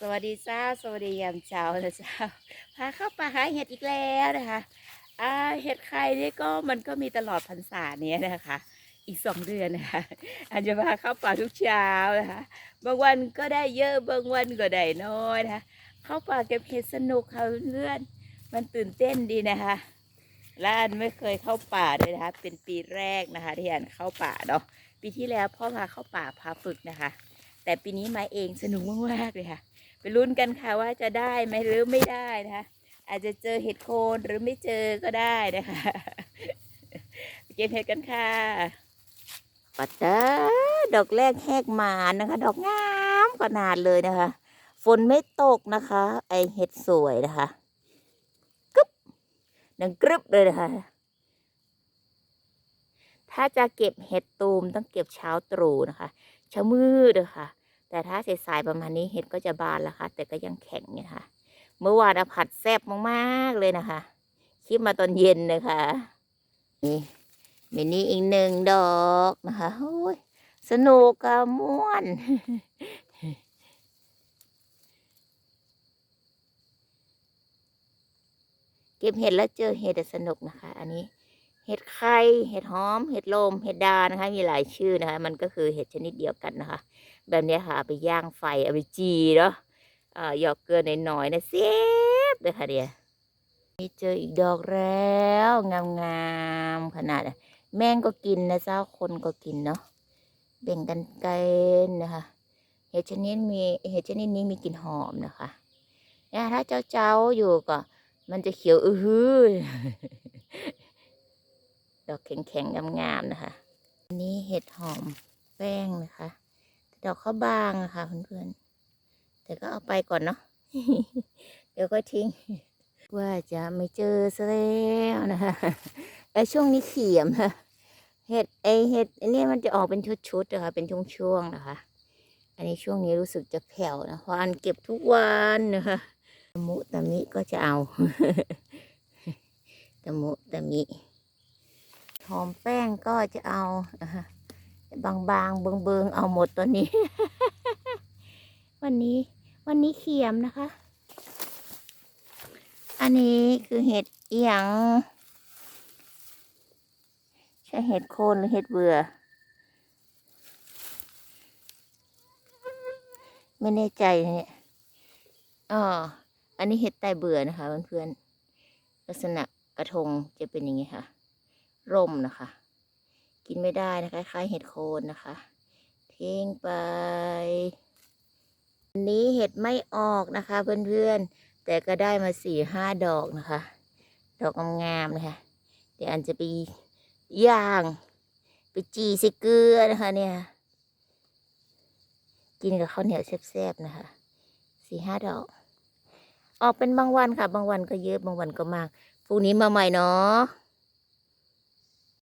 สวัสดีจ้าสวัสดียามเช้านะเจ้าพาเข้าป่าหาเห็ดอีกแล้วนะคะอ่าเห็ดไข่นี่ก็มันก็มีตลอดพรรษาเนี้ยนะคะ อีกสองเดือนนะคะอาจจะพาเข้าป่าทุกเช้านะคะบางวันก็ได้เยอะบางวันก็ได้น้อยนะคะเข้าป่าเก็บเห็ดสนุกค่ะเพื่อนมันตื่นเต้นดีนะคะและอันไม่เคยเข้าป่าเลยนะคะ เป็นปีแรกนะคะ ที่อันเข้าป่าเนาะปีที่แล้วพ่อพาเข้าป่าพาฝึกนะคะ แต่ปีนี้มาเองสนุกมากๆเลยค่ะ ไปลุ้นกันค่ะว่าจะได้ไหมหรือไม่ได้นะคะ อาจจะเจอเห็ดโคนหรือไม่เจอก็ได้นะคะไปเก็บเห็ดกันค่ะปัดเตอดอกแรกแหกหมานนะคะ ดอกงามขนาดเลยนะคะ ฝนไม่ตกนะคะ ไอเห็ดสวยนะคะกึบดังกรึบเลยนะคะถ้าจะเก็บเห็ดตูมต้องเก็บเช้าตรู่นะคะ เช้ามืดเลยค่ะ แต่ถ้าสายๆประมาณนี้เห็ดก็จะบานล้วค่ะ แต่ก็ยังแข็งเนี่ยค่ะ เมื่อวานผัดแซ่บมากๆเลยนะคะคลิปมาตอนเย็นนะคะนี่มินี่อีกหนึ่งดอกนะคะโอ้ยสนุกกับม่วนเก็บเห็ดแล้วเจอเห็ดสนุกนะคะ อันนี้ เห็ดไข่ เห็ดหอม เห็ดลม เห็ดดานะคะ มีหลายชื่อนะคะ มันก็คือเห็ดชนิดเดียวกันนะคะ แบบนี้ค่ะไปย่างไฟเอาไปจีเนาะหยอกเกลือหน่อยๆนะเซฟเลยค่ะเดียวมีเจออีกดอกแล้วงามๆขนาดแม่งก็กินนะเจ้าคนก็กินเนาะแบ่งกันกันนะคะ เห็ดชนิดมีเห็ดชนิดนี้มีกลิ่นหอมนะคะเนี่ยถ้าเจ้าๆอยู่ก็มันจะเขียวอื้อหือ ดอกแข็งๆงามๆนะคะอันนี้เห็ดหอมแป้งนะคะดอกเขาบางะค่ะเพื่อนๆแต่ก็เอาไปก่อนเนาะเดี๋ยวก็ทิ้ง ว่าจะไม่เจอซะแล้วนะคะไอช่วงนี้เขียมนะเห็ดไอเห็ดอันนี้มันจะออกเป็นชุดๆนะคะเป็นช่วงๆนะคะ อันนี้ช่วงนี้รู้สึกจะแผ่วนะเพราะอันเก็บทุกวันนะคะตะมุตะมิก็จะเอาตะมุตะมิหอมแป้งก็ จะเอาบางบางๆเบิงเบิงๆเอาหมดตัวนี้ วันนี้วันนี้เขียมนะคะ อันนี้คือเห็ดเอียง ใช่เห็ดโคนหรือเห็ดเบื่อ ไม่แน่ใจเนี่ยอ๋ออันนี้เห็ดไตเบื่อนะคะเพื่อนๆลักษณะกระทงจะเป็นอย่างนี้ค่ะ ร่มนะคะ กินไม่ได้นะคะคล้ายเห็ดโคนนะคะ ทิ้งไป อันนี้เห็ดไม่ออกนะคะเพื่อนๆ แต่ก็ได้มาสี่ห้าดอกนะคะ ดอกงามๆนะคะ เดี๋ยวอันจะไปย่าง ไปจีใส่เกลือนะคะเนี่ย กินกับข้าวเหนียวแซ่บๆนะคะ สี่ห้าดอก ออกเป็นบางวันค่ะ บางวันก็เยอะ บางวันก็มากพรุ่งนี้มาใหม่เนาะ